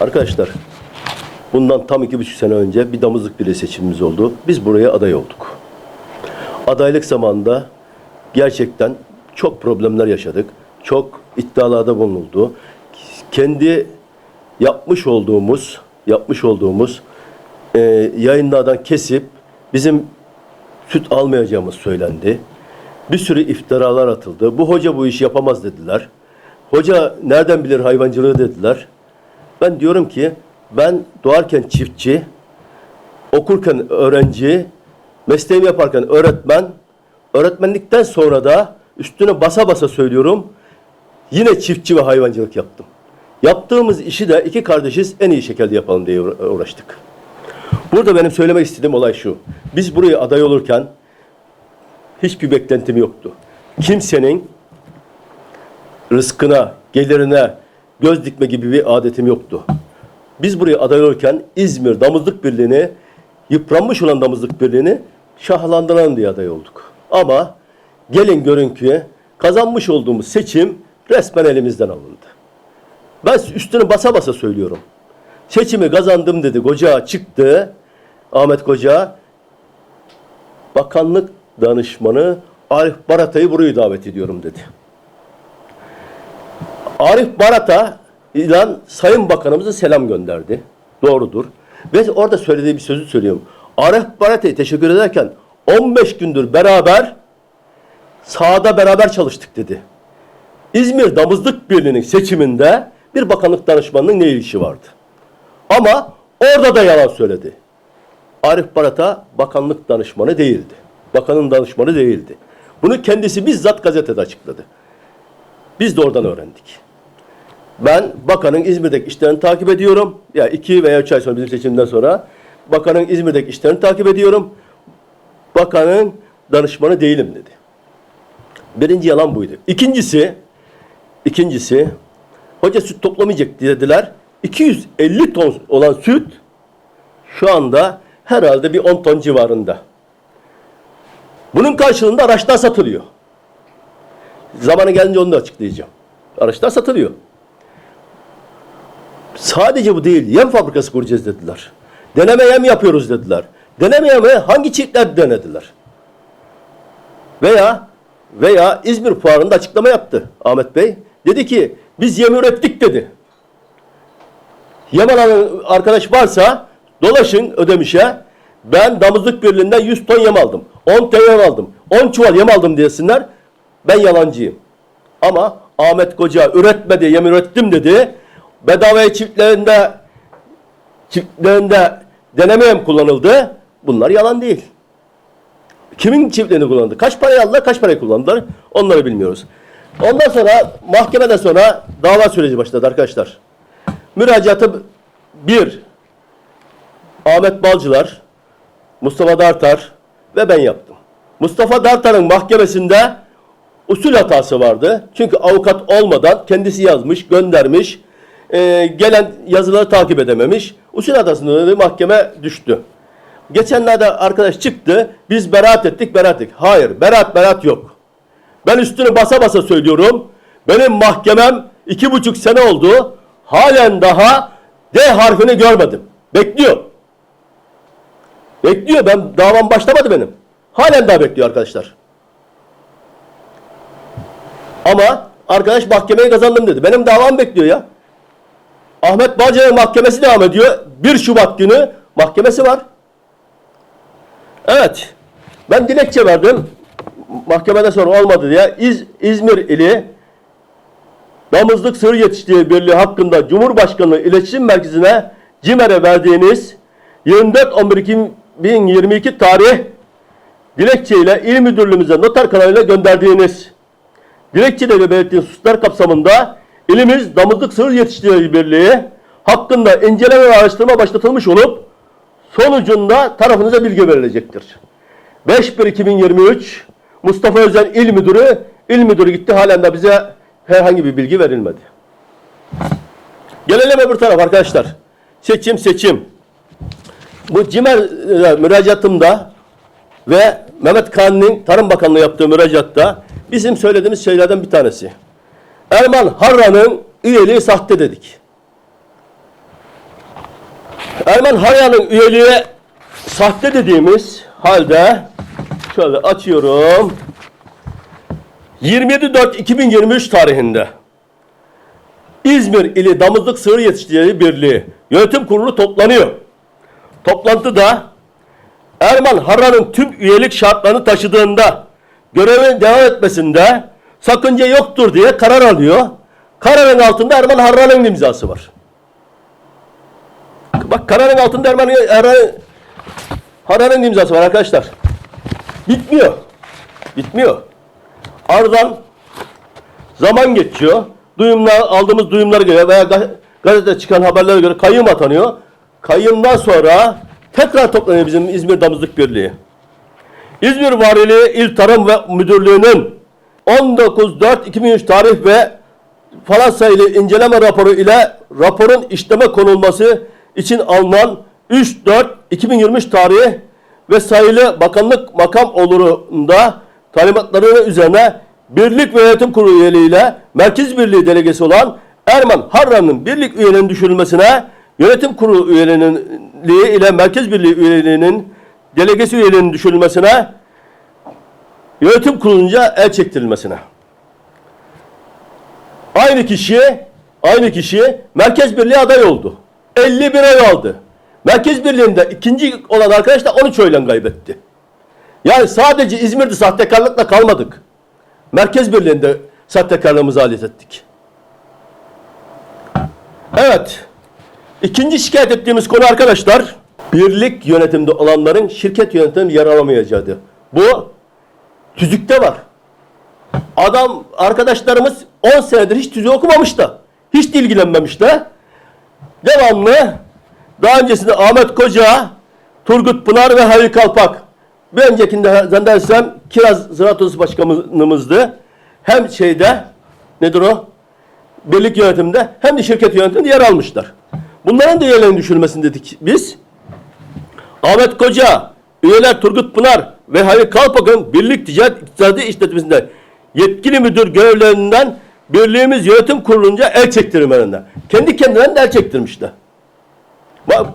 Arkadaşlar bundan tam iki buçuk sene önce bir damızlık birliği seçimimiz oldu. Biz buraya aday olduk. Adaylık zamanında gerçekten çok problemler yaşadık. Çok iddialarda bulunuldu. Kendi yapmış olduğumuz yapmış olduğumuz e, yayınlardan kesip bizim süt almayacağımız söylendi. Bir sürü iftiralar atıldı. Bu hoca bu işi yapamaz dediler. Hoca nereden bilir hayvancılığı dediler. Ben diyorum ki ben doğarken çiftçi, okurken öğrenci, mesleğimi yaparken öğretmen, öğretmenlikten sonra da üstüne basa basa söylüyorum yine çiftçi ve hayvancılık yaptım. Yaptığımız işi de iki kardeşiz en iyi şekilde yapalım diye uğra- uğraştık. Burada benim söylemek istediğim olay şu. Biz buraya aday olurken hiçbir beklentim yoktu. Kimsenin rızkına, gelirine göz dikme gibi bir adetim yoktu. Biz buraya aday olurken İzmir Damızlık Birliği'ni, yıpranmış olan Damızlık Birliği'ni şahlandıralım diye aday olduk. Ama gelin görün ki kazanmış olduğumuz seçim resmen elimizden alındı. Ben üstüne basa basa söylüyorum. Seçimi kazandım dedi. Koca çıktı. Ahmet Koca bakanlık danışmanı Arif Barata'yı buraya davet ediyorum dedi. Arif Barata ilan Sayın Bakanımıza selam gönderdi. Doğrudur. Ve orada söylediği bir sözü söylüyorum. Arif Barata'ya teşekkür ederken 15 gündür beraber sahada beraber çalıştık dedi. İzmir Damızlık Birliği'nin seçiminde bir bakanlık danışmanının ne ilgisi vardı? Ama orada da yalan söyledi. Arif Barata bakanlık danışmanı değildi. Bakanın danışmanı değildi. Bunu kendisi bizzat gazetede açıkladı. Biz de oradan öğrendik. Ben bakanın İzmir'deki işlerini takip ediyorum. Ya iki veya üç ay sonra bizim seçimden sonra bakanın İzmir'deki işlerini takip ediyorum. Bakanın danışmanı değilim dedi. Birinci yalan buydu. İkincisi, ikincisi hoca süt toplamayacak dediler. 250 ton olan süt şu anda herhalde bir 10 ton civarında. Bunun karşılığında araçlar satılıyor. Zamanı gelince onu da açıklayacağım. Araçlar satılıyor. Sadece bu değil. Yem fabrikası kuracağız dediler. Deneme yem yapıyoruz dediler. Deneme yemi hangi çiftler denediler? Veya veya İzmir fuarında açıklama yaptı Ahmet Bey. Dedi ki biz yem ürettik dedi. Yem alan arkadaş varsa dolaşın ödemişe. Ben damızlık birliğinden 100 ton yem aldım. 10 ton yem aldım. 10 çuval yem aldım desinler. Ben yalancıyım. Ama Ahmet Koca üretmedi, yem ürettim dedi. Bedavaya çiftlerinde çiftlerinde deneme yem kullanıldı. Bunlar yalan değil. Kimin çiftliğini kullandı? Kaç parayı aldılar, kaç parayı kullandılar? Onları bilmiyoruz. Ondan sonra mahkemeden sonra dava süreci başladı arkadaşlar. Müracaatı bir Ahmet Balcılar, Mustafa Dartar ve ben yaptım. Mustafa Dartar'ın mahkemesinde usul hatası vardı. Çünkü avukat olmadan kendisi yazmış, göndermiş, e, gelen yazıları takip edememiş. Usul dolayı mahkeme düştü. Geçenlerde arkadaş çıktı, biz beraat ettik, beraat ettik. Hayır, beraat beraat yok. Ben üstünü basa basa söylüyorum. Benim mahkemem iki buçuk sene oldu. Halen daha D harfini görmedim. Bekliyor. Bekliyor. Ben davam başlamadı benim. Halen daha bekliyor arkadaşlar. Ama arkadaş mahkemeyi kazandım dedi. Benim davam bekliyor ya. Ahmet Balcı'nın mahkemesi devam ediyor. 1 Şubat günü mahkemesi var. Evet. Ben dilekçe verdim. Mahkemeden sonra olmadı diye. İz, İzmir ili Damızlık Sığır Yetiştiği Birliği hakkında Cumhurbaşkanlığı İletişim Merkezi'ne CİMER'e verdiğiniz 24-11-2022 tarih dilekçeyle il müdürlüğümüze noter kanalıyla gönderdiğiniz dilekçeyle belirttiğiniz hususlar kapsamında ilimiz Damızlık Sığır Yetiştiği Birliği hakkında inceleme ve araştırma başlatılmış olup sonucunda tarafınıza bilgi verilecektir. 5-1-2023 Mustafa Özen İl Müdürü, İl Müdürü gitti halen de bize herhangi bir bilgi verilmedi. Gelelim öbür taraf arkadaşlar. Seçim seçim. Bu CİMER e, müracaatımda ve Mehmet Kanun'un Tarım Bakanlığı yaptığı müracaatta bizim söylediğimiz şeylerden bir tanesi. Erman Harran'ın üyeliği sahte dedik. Erman Harya'nın üyeliği sahte dediğimiz halde şöyle açıyorum. 27.4.2023 tarihinde İzmir ili Damızlık Sığır Yetiştiricileri Birliği Yönetim Kurulu toplanıyor. Toplantıda Erman Harran'ın tüm üyelik şartlarını taşıdığında görevine devam etmesinde sakınca yoktur diye karar alıyor. Kararın altında Erman Harran'ın imzası var. Bak kararın altında Erman Harran'ın imzası var arkadaşlar. Bitmiyor. Bitmiyor. Ardından zaman geçiyor. Duyumlar, aldığımız duyumlara göre veya ga- gazetede çıkan haberlere göre kayyum atanıyor. Kayyumdan sonra tekrar toplanıyor bizim İzmir Damızlık Birliği. İzmir Valiliği İl Tarım ve Müdürlüğü'nün 19.4.2003 tarih ve falan sayılı inceleme raporu ile raporun işleme konulması için alınan 3.4.2023 tarihi ve sayılı bakanlık makam olurunda talimatları üzerine Birlik ve Yönetim Kurulu üyeliğiyle Merkez Birliği delegesi olan Erman Harran'ın birlik üyeliğinin düşürülmesine Yönetim Kurulu üyeliğinin ile Merkez Birliği üyeliğinin delegesi üyeliğinin düşürülmesine Yönetim Kurulu'nca el çektirilmesine. Aynı kişi aynı kişi Merkez Birliği aday oldu. 51 oy aldı. Merkez Birliği'nde ikinci olan arkadaş da 13 oyla kaybetti. Yani sadece İzmir'de sahtekarlıkla kalmadık. Merkez Birliği'nde sahtekarlığımızı alet ettik. Evet. İkinci şikayet ettiğimiz konu arkadaşlar, birlik yönetimde olanların şirket yönetiminde yer alamayacağıydı. Bu tüzükte var. Adam arkadaşlarımız 10 senedir hiç tüzüğü okumamış da. Hiç de ilgilenmemiş de. Devamlı daha öncesinde Ahmet Koca, Turgut Pınar ve Halil Kalpak. Bir öncekinde zannedersem Kiraz Ziraat Odası Başkanımızdı. Hem şeyde nedir o? Birlik yönetiminde hem de şirket yönetiminde yer almışlar. Bunların da üyelerin düşürmesini dedik biz. Ahmet Koca, üyeler Turgut Pınar ve Halil Kalpak'ın birlik ticaret iktisadi işletmesinde yetkili müdür görevlerinden birliğimiz yönetim kurulunca el çektirmelerinden. Kendi kendilerine el çektirmişler.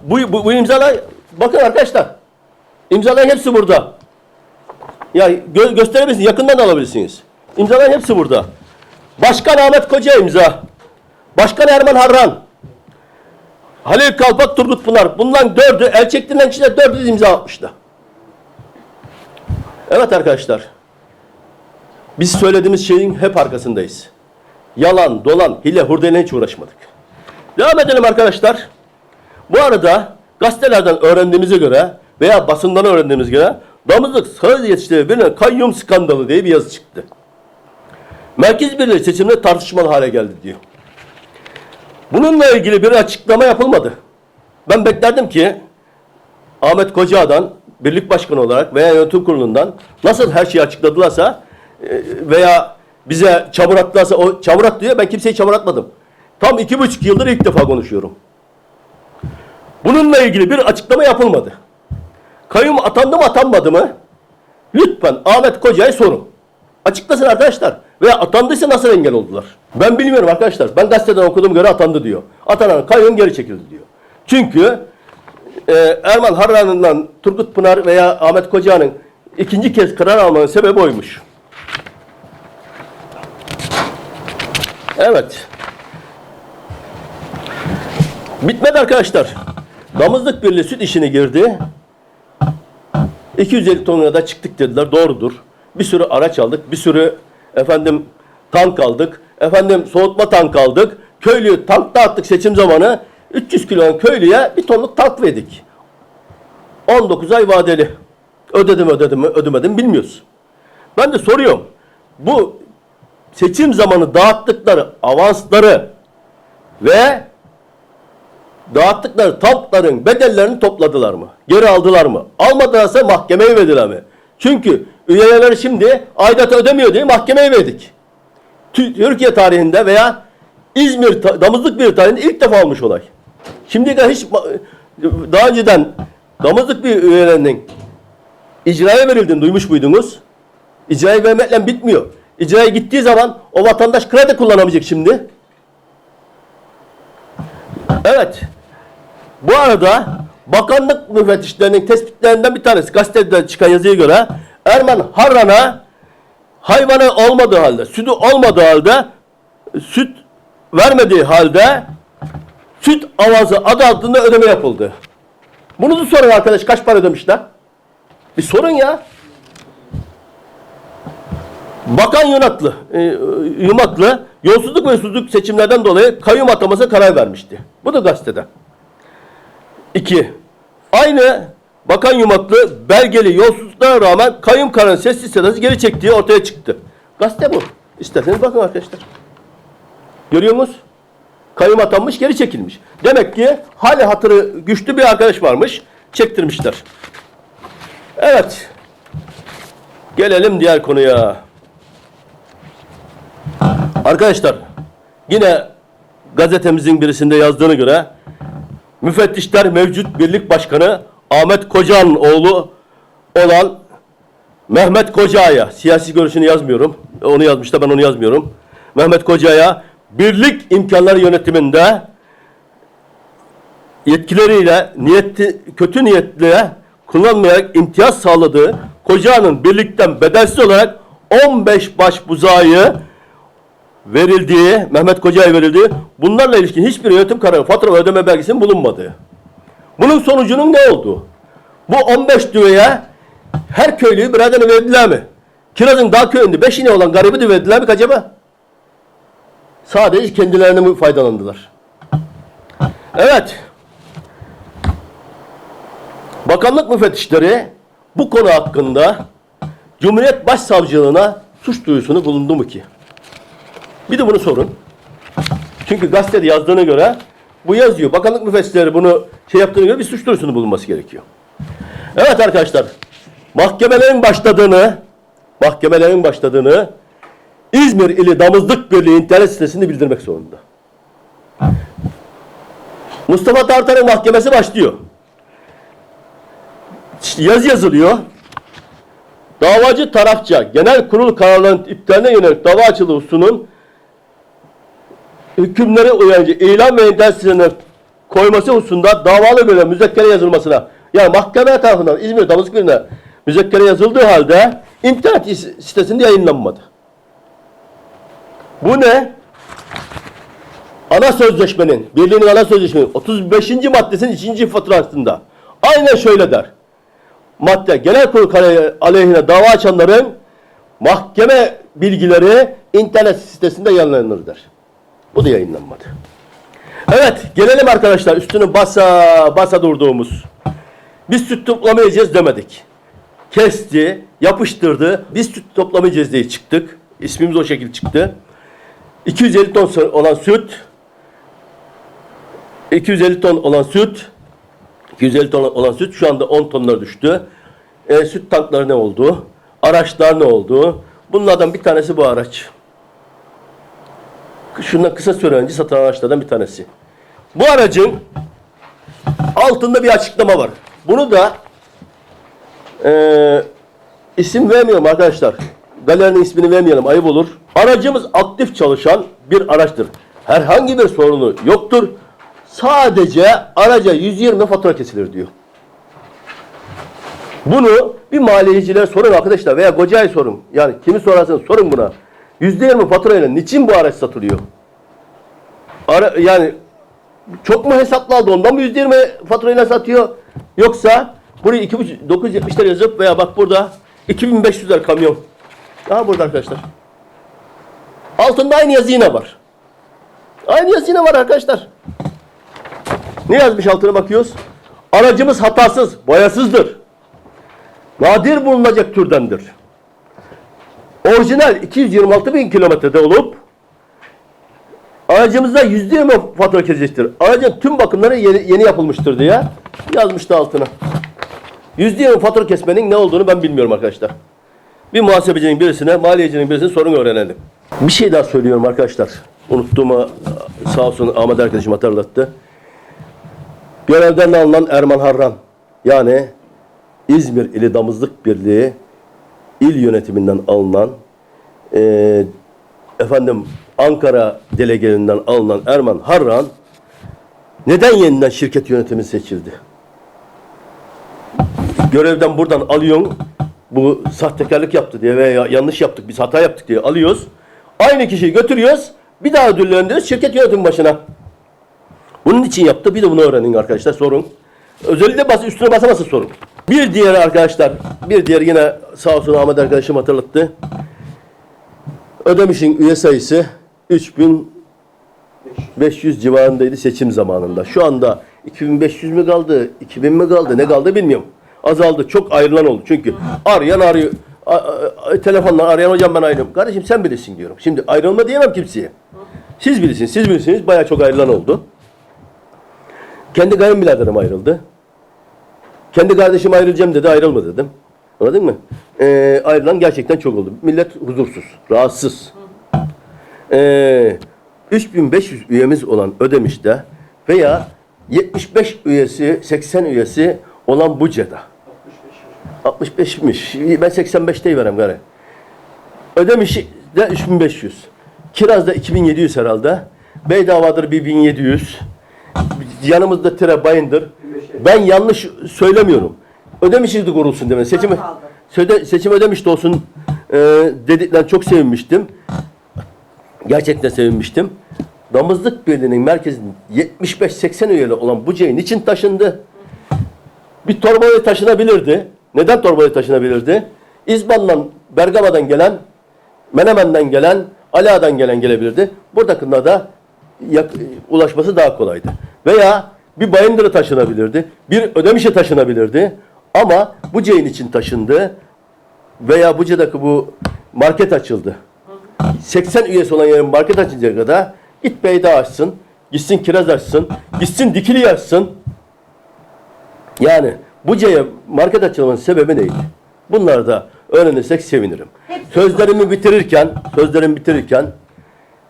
Bu, bu, bu imzalar bakın arkadaşlar. İmzaların hepsi burada. Ya gö gösterebilirsiniz. Yakından da alabilirsiniz. İmzaların hepsi burada. Başkan Ahmet Koca imza. Başkan Erman Harran. Halil Kalpak, Turgut Pınar. Bundan dördü, el çektirilen kişiler dördü imza atmışlar. Evet arkadaşlar. Biz söylediğimiz şeyin hep arkasındayız. Yalan, dolan, hile, hurdeyle hiç uğraşmadık. Devam edelim arkadaşlar. Bu arada gazetelerden öğrendiğimize göre veya basından öğrendiğimiz göre damızlık sağır yetiştirme birine kayyum skandalı diye bir yazı çıktı. Merkez Birliği seçimde tartışmalı hale geldi diyor. Bununla ilgili bir açıklama yapılmadı. Ben beklerdim ki Ahmet Koca'dan birlik başkanı olarak veya yönetim kurulundan nasıl her şeyi açıkladılarsa e, veya bize çamur attılarsa o çamur at diyor ben kimseyi çamur atmadım. Tam iki buçuk yıldır ilk defa konuşuyorum. Bununla ilgili bir açıklama yapılmadı. Kayyum atandı mı atanmadı mı? Lütfen Ahmet Koca'ya sorun. Açıklasın arkadaşlar. Veya atandıysa nasıl engel oldular? Ben bilmiyorum arkadaşlar. Ben gazeteden okuduğum göre atandı diyor. Atanan kayyum geri çekildi diyor. Çünkü e, Erman Harran'ından Turgut Pınar veya Ahmet Koca'nın ikinci kez karar almanın sebebi oymuş. Evet. Bitmedi arkadaşlar. Damızlık Birliği süt işine girdi. 250 tonuna da çıktık dediler. Doğrudur. Bir sürü araç aldık. Bir sürü efendim tank aldık. Efendim soğutma tank aldık. Köylüyü tank dağıttık seçim zamanı. 300 kilonun köylüye bir tonluk tank verdik. 19 ay vadeli. Ödedim ödedim ödemedim bilmiyoruz. Ben de soruyorum. Bu seçim zamanı dağıttıkları avansları ve dağıttıkları tankların bedellerini topladılar mı? Geri aldılar mı? Almadılarsa mahkemeye verdiler mi? Çünkü üyeler şimdi aidat ödemiyor diye mahkemeye verdik. Tü- Türkiye tarihinde veya İzmir damızlık bir tarihinde ilk defa olmuş olay. Şimdiye kadar hiç daha önceden damızlık bir üyelerinin icraya verildiğini duymuş muydunuz? İcraya vermekle bitmiyor. İcraya gittiği zaman o vatandaş kredi kullanamayacak şimdi. Evet. Bu arada bakanlık müfettişlerinin tespitlerinden bir tanesi gazetede çıkan yazıya göre Erman Harran'a hayvanı olmadığı halde, sütü olmadığı halde, süt vermediği halde süt avazı adı altında ödeme yapıldı. Bunu da sorun arkadaş kaç para ödemişler? Bir sorun ya. Bakan Yunaklı, e, Yumaklı yolsuzluk ve usulsüzlük seçimlerden dolayı kayyum ataması karar vermişti. Bu da gazetede. İki, aynı Bakan Yumaklı belgeli yolsuzluklara rağmen kayyum kararını sessiz sedasız geri çektiği ortaya çıktı. Gazete bu. İsterseniz bakın arkadaşlar. Görüyor musunuz? Kayyum atanmış geri çekilmiş. Demek ki hali hatırı güçlü bir arkadaş varmış. Çektirmişler. Evet. Gelelim diğer konuya. Arkadaşlar yine gazetemizin birisinde yazdığına göre müfettişler mevcut birlik başkanı Ahmet Koca'nın oğlu olan Mehmet Koca'ya siyasi görüşünü yazmıyorum. Onu yazmış da ben onu yazmıyorum. Mehmet Koca'ya birlik imkanları yönetiminde yetkileriyle niyeti, kötü niyetle kullanmayarak imtiyaz sağladığı Koca'nın birlikten bedelsiz olarak 15 baş buzağı verildiği, Mehmet Koca'ya verildiği, bunlarla ilişkin hiçbir yönetim kararı, fatura ve ödeme belgesinin bulunmadığı. Bunun sonucunun ne oldu? Bu 15 düveye her köylüyü tane verdiler mi? Kiraz'ın dağ köyünde 5 ineği olan garibi de verdiler mi acaba? Sadece kendilerine faydalandılar? Evet. Bakanlık müfettişleri bu konu hakkında Cumhuriyet Başsavcılığına suç duyusunu bulundu mu ki? Bir de bunu sorun. Çünkü gazetede yazdığına göre bu yazıyor. Bakanlık müfettişleri bunu şey yaptığına göre bir suç duyurusunu bulunması gerekiyor. Evet arkadaşlar. Mahkemelerin başladığını mahkemelerin başladığını İzmir ili Damızlık Birliği internet sitesinde bildirmek zorunda. Mustafa Tartar'ın mahkemesi başlıyor. Yazı yazılıyor. Davacı tarafça genel kurul kararlarının iptaline yönelik dava hususunun hükümleri uyarınca ilan ve internet koyması hususunda davalı göre müzekkere yazılmasına yani mahkeme tarafından İzmir Damızlık Birliği'ne müzekkere yazıldığı halde internet sitesinde yayınlanmadı. Bu ne? Ana sözleşmenin, birliğinin ana sözleşmenin 35. maddesinin 2. faturasında aynen şöyle der. Madde genel kurul aleyhine dava açanların mahkeme bilgileri internet sitesinde yayınlanır der. Bu da yayınlanmadı. Evet gelelim arkadaşlar üstünü basa basa durduğumuz. Biz süt toplamayacağız demedik. Kesti, yapıştırdı. Biz süt toplamayacağız diye çıktık. İsmimiz o şekilde çıktı. 250 ton olan süt 250 ton olan süt 250 ton olan süt şu anda 10 tonlara düştü. E, süt tankları ne oldu? Araçlar ne oldu? Bunlardan bir tanesi bu araç. Şundan kısa süre önce satılan araçlardan bir tanesi. Bu aracın altında bir açıklama var. Bunu da e, isim vermiyorum arkadaşlar. Galerinin ismini vermeyelim ayıp olur. Aracımız aktif çalışan bir araçtır. Herhangi bir sorunu yoktur. Sadece araca 120 fatura kesilir diyor. Bunu bir maliyecilere sorun arkadaşlar veya Koca'ya sorun. Yani kimi sorarsanız sorun buna. %20 faturayla niçin bu araç satılıyor? Ara, yani çok mu hesaplı aldı ondan mı %20 faturayla satıyor? Yoksa burayı 2,5 970 lira yazıp veya bak burada 2500 lira kamyon. Daha burada arkadaşlar. Altında aynı yazı yine var. Aynı yazı yine var arkadaşlar. Ne yazmış altına bakıyoruz? Aracımız hatasız, boyasızdır. Nadir bulunacak türdendir. Orijinal 226 bin kilometrede olup aracımızda %20 fatura kesecektir. Aracın tüm bakımları yeni, yeni yapılmıştır diye yazmıştı altına. %20 fatura kesmenin ne olduğunu ben bilmiyorum arkadaşlar. Bir muhasebecinin birisine, maliyecinin birisine sorun öğrenelim. Bir şey daha söylüyorum arkadaşlar. Unuttuğuma sağ olsun Ahmet arkadaşım hatırlattı. Görevden alınan Erman Harran yani İzmir ili Damızlık Birliği il yönetiminden alınan eee, efendim Ankara delegeliğinden alınan Erman Harran neden yeniden şirket yönetimi seçildi? görevden buradan alıyorsun. Bu sahtekarlık yaptı diye veya yanlış yaptık biz hata yaptık diye alıyoruz. Aynı kişiyi götürüyoruz. Bir daha ödüllendiriyoruz şirket yönetim başına. Bunun için yaptı. Bir de bunu öğrenin arkadaşlar sorun. Özellikle bas, üstüne basa basa sorun. Bir diğer arkadaşlar, bir diğer yine sağ olsun Ahmet arkadaşım hatırlattı. Ödemiş'in üye sayısı 3500 civarındaydı seçim zamanında. Şu anda 2500 mü kaldı, 2000 mi kaldı, ne kaldı bilmiyorum. Azaldı. Çok ayrılan oldu. Çünkü arayan arıyor. Telefonla arayan hocam ben ayrılıyorum. Kardeşim sen bilirsin diyorum. Şimdi ayrılma diyemem kimseye. Siz bilirsiniz, siz bilirsiniz. Bayağı çok ayrılan oldu. Kendi kayınbiraderim ayrıldı. Kendi kardeşim ayrılacağım dedi, ayrılma dedim. Anladın mı? Ee, ayrılan gerçekten çok oldu. Millet huzursuz, rahatsız. Ee, 3500 üyemiz olan Ödemiş'te veya 75 üyesi, 80 üyesi olan Buca'da. 65'miş. Ben 85'te verem gari. Ödemiş'de 3500. Kiraz'da 2700 herhalde. Beydava'dır bir 1700. Yanımızda Tire Bayındır. Ben yanlış söylemiyorum. Ödemişizdi kurulsun demek. Seçim, söde, seçim ödemiş de olsun e, dedikten çok sevinmiştim. Gerçekten sevinmiştim. Damızlık Birliği'nin merkezinde 75-80 üyeli olan Buca'yı niçin taşındı? Bir torbalı taşınabilirdi. Neden torbalı taşınabilirdi? İzban'dan, Bergama'dan gelen, Menemen'den gelen, Ala'dan gelen gelebilirdi. Buradakinde da ulaşması daha kolaydı. Veya bir Bayındır'a taşınabilirdi. Bir Ödemiş'e taşınabilirdi. Ama Buca'nın için taşındı. Veya Buca'daki bu market açıldı. 80 üyesi olan yerin market açıncaya kadar git Beyda açsın, gitsin Kiraz açsın, gitsin Dikili açsın. Yani Buca'ya market açılmanın sebebi neydi? Bunları da öğrenirsek sevinirim. Sözlerimi bitirirken, sözlerimi bitirirken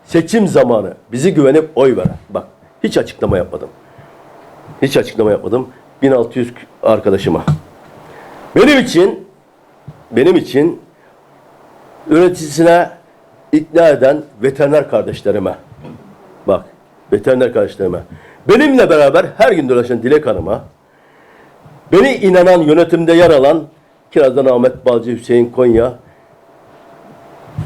seçim zamanı bizi güvenip oy veren. Bak hiç açıklama yapmadım. Hiç açıklama yapmadım. 1600 arkadaşıma. Benim için benim için üreticisine ikna eden veteriner kardeşlerime bak veteriner kardeşlerime benimle beraber her gün dolaşan Dilek Hanım'a beni inanan yönetimde yer alan Kiraz'dan Ahmet Balcı, Hüseyin Konya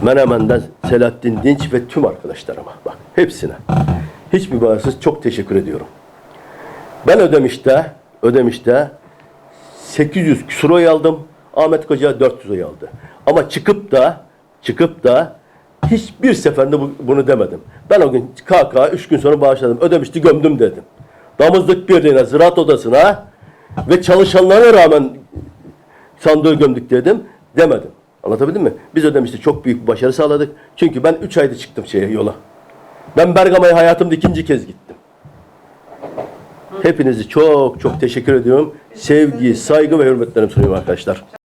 Menemen'den Selahattin Dinç ve tüm arkadaşlarıma bak hepsine hiç mübaresiz çok teşekkür ediyorum. Ben Ödemiş'te Ödemiş'te 800 küsur oy aldım. Ahmet Koca 400 oy aldı. Ama çıkıp da çıkıp da hiçbir seferinde bu- bunu demedim. Ben o gün KK 3 gün sonra bağışladım. Ödemişti gömdüm dedim. Damızlık Birliği'ne, Ziraat Odası'na ve çalışanlara rağmen sandığı gömdük dedim. Demedim. Anlatabildim mi? Biz Ödemiş'te çok büyük bir başarı sağladık. Çünkü ben 3 ayda çıktım şeye yola. Ben Bergama'ya hayatımda ikinci kez gittim. Hepinizi çok çok teşekkür ediyorum. Sevgi, saygı ve hürmetlerimi sunuyorum arkadaşlar.